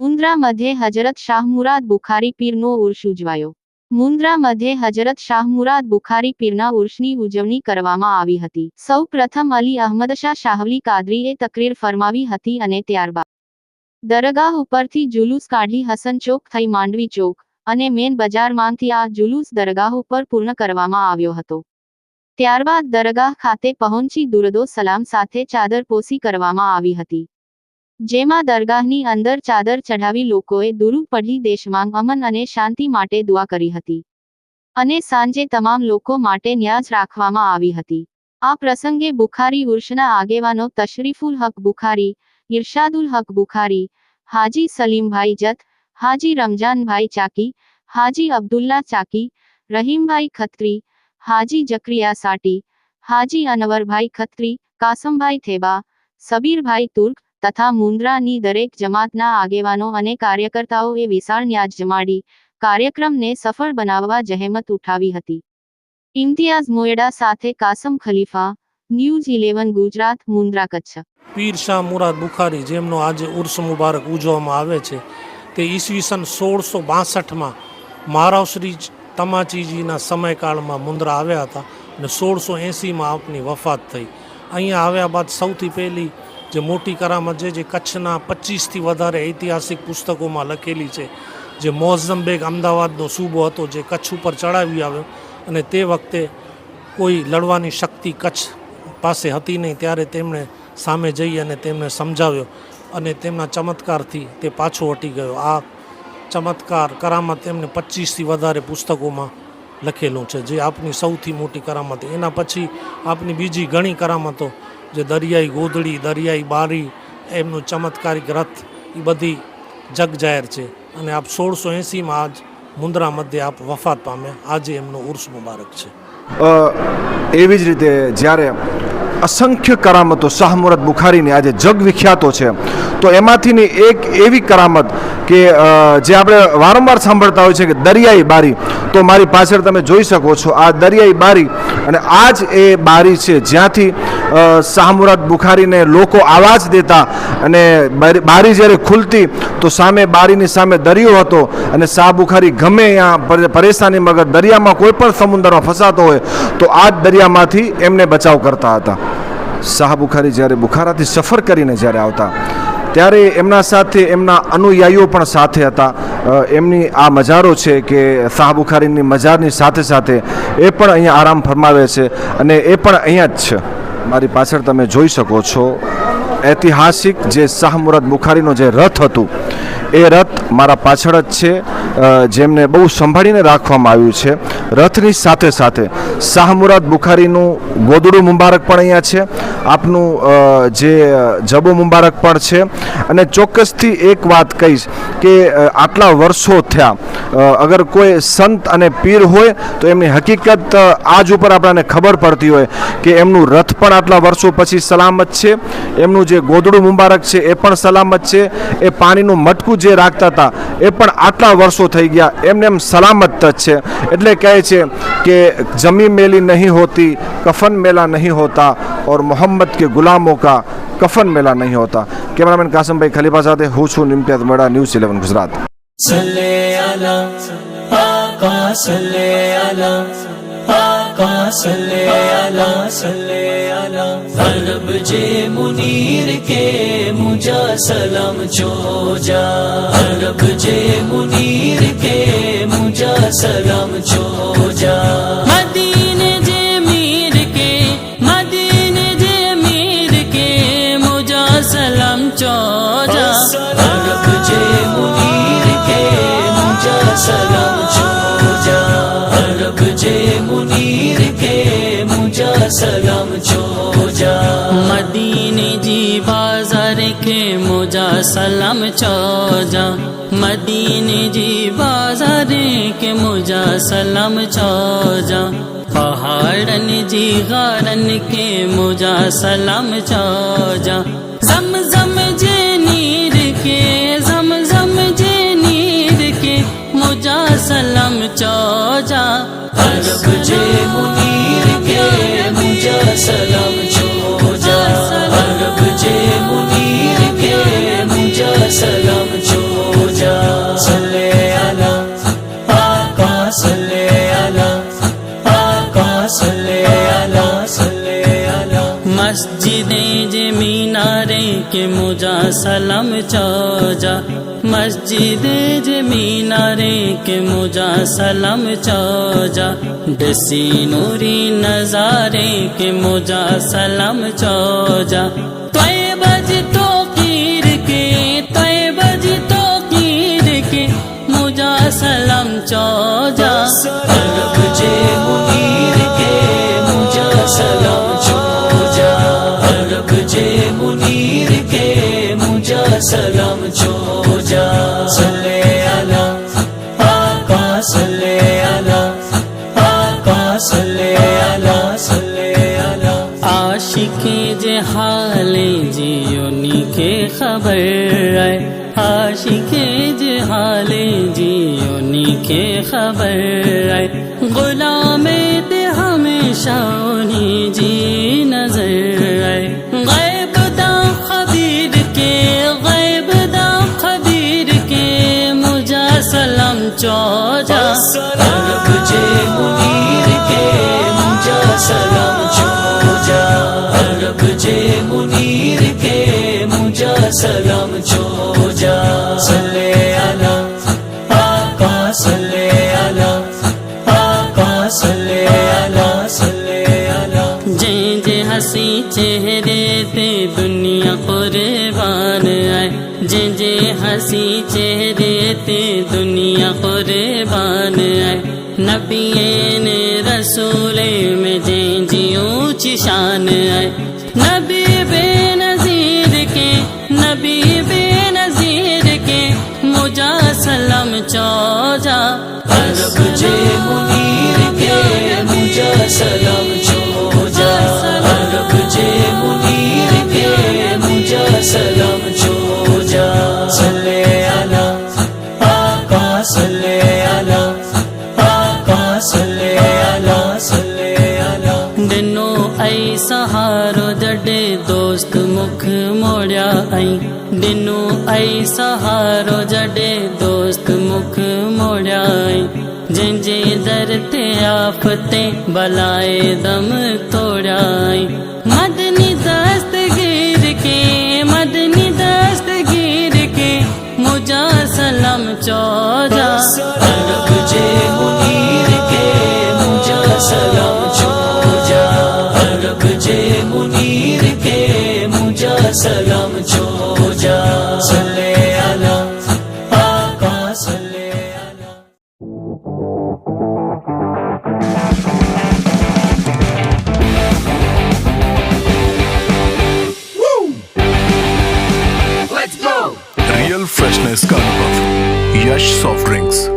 મુન્દ્રા મધ્યે હજરત શાહમુરાદ બુખારી પીરનો ઉર્ષ ઉજવાયો. મુન્દ્રા મધ્યે હજરત શાહમુરાદ બુખારી પીરના ઉર્ષની ઉજવણી કરવામાં આવી હતી. સૌ પ્રથમ અલી અહમદ શાહ શાહવલી કાદરીએ તકરીર ફરમાવી હતી અને ત્યારબાદ દરગાહ ઉપરથી જુલુસ કાઢી હસન ચોક થઈ માંડવી ચોક અને મેન બજારમાંથી આ જુલુસ દરગાહ ઉપર પૂર્ણ કરવામાં આવ્યો હતો. ત્યારબાદ દરગાહ ખાતે પહોંચી દુરદો સલામ સાથે ચાદર પોસી કરવામાં આવી હતી. જેમાં દરગાહની અંદર ચાદર ચઢાવી લોકોએ દુરુ પઢી દેશમાં અમન અને શાંતિ માટે દુઆ કરી હતી. અને સાંજે તમામ લોકો માટે ન્યાજ રાખવામાં આવી હતી. આ પ્રસંગે બુખારી ઉર્ષના આગેવાનો તશરીફુલ હક બુખારી ઇરશાદુલ હક બુખારી, હાજી સલીમભાઈ જત, હાજી રમજાનભાઈ ચાકી હાજી અબ્દુલ્લા ચાકી, રહીમભાઈ ખત્રી, હાજી જકરિયા સાટી, હાજી અનવરભાઈ ખત્રી, કાસમભાઈ થેબા, સબીરભાઈ તુર્ક તથા મુન્દ્રાની દરેક જમાતના આગેવાનો અને કાર્યકર્તાઓએ વિશાળ ન્યાજ જમાડી કાર્યક્રમને સફળ બનાવવા જહેમત ઉઠાવી હતી. ઇમ્તિયાઝ મોયડા સાથે કાસમ ખલીફા, ન્યૂઝ ઇલેવન, ગુજરાત, મુન્દ્રા કચ્છ. પીર શાહ મુરાદ બુખારી, જેમનો આજે ઉર્સ મુબારક ઉજવવામાં આવે છે, તે ઈસવીસન સોળસો બાસઠમાં મહારાવશ્રી તમાચીજીના સમયકાળમાં મુંદ્રા આવ્યા હતા અને સોળસો એંસીમાં આપની વફાત થઈ. અહીંયા આવ્યા બાદ સૌથી પહેલી જે મોટી કરામત છે, જે કચ્છના પચીસથી વધારે ઐતિહાસિક પુસ્તકોમાં લખેલી છે, જે મોઝમ્બેગ અમદાવાદનો સૂબો હતો, જે કચ્છ ઉપર ચડાવી આવ્યો અને તે વખતે કોઈ લડવાની શક્તિ કચ્છ પાસે હતી નહીં. ત્યારે તેમણે સામે જઈ અને તેમને સમજાવ્યો અને તેમના ચમત્કારથી તે પાછો હટી ગયો. આ ચમત્કાર, કરામત એમને પચીસથી વધારે પુસ્તકોમાં લખેલું છે, જે આપની સૌથી મોટી કરામત. એના પછી આપની બીજી ઘણી કરામતો, જે દરિયાઈ ગોધડી, દરિયાઈ બારી, એમનું ચમત્કારિક રથ એ બધી જગજાહેર છે. અને આપ સોળસો એંસીમાં આજ મુન્દ્રા મધ્યે આપ વફાત પામ્યા. આજે એમનો ઉર્સ મુબારક છે. એવી જ રીતે જ્યારે અસંખ્ય કરામતો શાહમુરત બુખારીની આજે જગ વિખ્યાતો છે. તો એમાંથીની એક એવી કરામત કે જે આપણે વારંવાર સાંભળતા હોય છે કે દરિયાઈ બારી. તો મારી પાછળ તમે જોઈ શકો છો, આ દરિયાઈ બારી અને આ જ એ બારી છે. જ્યાંથી શાહમુરત બુખારીને લોકો આવાજ દેતા અને બારી જ્યારે ખુલતી, તો સામે બારીની સામે દરિયો હતો અને શાહ બુખારી ગમે ત્યાં પરેશાની મગર દરિયામાં કોઈ પણ સમુદ્રમાં ફસાતો હોય, તો આ જ દરિયામાંથી એમને બચાવ કરતા હતા. શાહ બુખારી જ્યારે બુખારાથી સફર કરીને જ્યારે આવતા, ત્યારે એમના સાથે એમના અનુયાયીઓ પણ સાથે હતા. એમની આ મજારો છે કે શાહ બુખારીની મજારની સાથે સાથે એ પણ અહીંયા આરામ ફરમાવે છે અને એ પણ અહીંયા જ છે. મારી પાછળ તમે જોઈ શકો છો, ઐતિહાસિક જે શાહ મુરાદ બુખારીનો જે રથ હતું, એ રથ મારા પાછળ જ છે. જેમને બહુ સંભાળીને રાખવામાં આવ્યું છે. રથની સાથે સાથે શાહ મુરાદ બુખારીનું ગોદડું મુબારક પણ અહીંયા છે. આપનું જે જબો મુબારક પણ છે. અને ચોક્કસથી એક વાત કહીશ કે આટલા વર્ષો થયા અગર કોઈ સંત અને પીર હોય, તો એમની હકીકત આજ ઉપર આપણને ખબર પડતી હોય કે એમનું રથ પણ આટલા વર્ષો પછી સલામત છે. એમનું જે ગોદડું મુબારક છે એ પણ સલામત છે. એ પાણીનું મટકું જે રાખતા હતા, એ પણ આટલા વર્ષો થઈ ગયા. એમને એમ સલામત જ છે. એટલે કહે છે કે જમી મેલી નહીં હોતી, કફન મેલા નહીં હોતા اور محمد کے غلاموں کا کفن میلا نہیں ہوتا۔ کیمرامین قاسم بھائی، خلیفہ آزاد حسن امتیاز میڈا نیوز الیون گزرات جے منیر کے مجھا سلام چھو جا۔ جے منیر کے مجھا سلام جا۔ سلام چو جا۔ مدینے جی بازار کے مجا سلام چو جا۔ مدینے جی بازار کے مجا سلام چو جا۔ پہاڑن جی غارن کے مجا سلام چو جا۔ زم زم جے نیر کے زم زم جے نیر کے مجا سلام چو جا۔ عرب جے के मुजा सलाम चौजा मस्जिद जे मीनारे के मुजा सलाम चौजा डसी नूरी नजारे के मुजा सलाम चौजा तोय बज तो कीर के तोय बज तो कीर के मुजा सलाम चौजा अरब जे मुनीर मुनीर के मुजा सलाम चोजा सल्ले अला आका सल्ले अला आका सल्ले अला सल्ले अला आशिके जे हाले जियोनी के खबर आए आशिके जे हाले जियोनी के खबर आए गुलामे ते हमेशा उन्हीं जी अरब जे मुनीर के मुजा सलाम चोजा अरब जे मुनीर के मुजा सलाम चोजा सल्ले अला आका सल्ले अला आका सल्ले अला सल्ले अला जे जे हसी चेहरे ते दुनिया कुर्बान आए जे जे हसी चेहरे ते दुनिया कुर्बान आए નબીએ ને રસૂલે મે જે જીઉં છી શાન આય નબી બે નઝીર કે નબી બે નઝીર કે મુજા સલમ ચોજા અરબ જે મુનીર કે મુજા સલમ ચોજા અરબ જે મુનીર કે મુજા સલમ સલે આલા આકા સલે ਸਾਡੇ ਦੋਸਤ ਮੁਖ ਮੋੜਿਆ ਆਈ ਦਿਨੂ ਆਈ ਸਹਾਰੋ ਜੜੇ ਦੋਸਤ ਮੁਖ ਮੋੜਿਆ ਆਈ ਜਿੰਜੇ ਦਰ ਤੇ ਆਫਤੇ ਬਲਾਏ ਦਮ ਤੋੜਾਈ ਮਦਨੀ ਦਸਤ ਗਿਰ ਕੇ, ਮਦਨੀ ਦਸਤ ਗਿਰ ਕੇ, ਮੁਝਾ ਸਲਾਮ ਚੋਜਾ। ਰਖ ਜੇ soft drinks.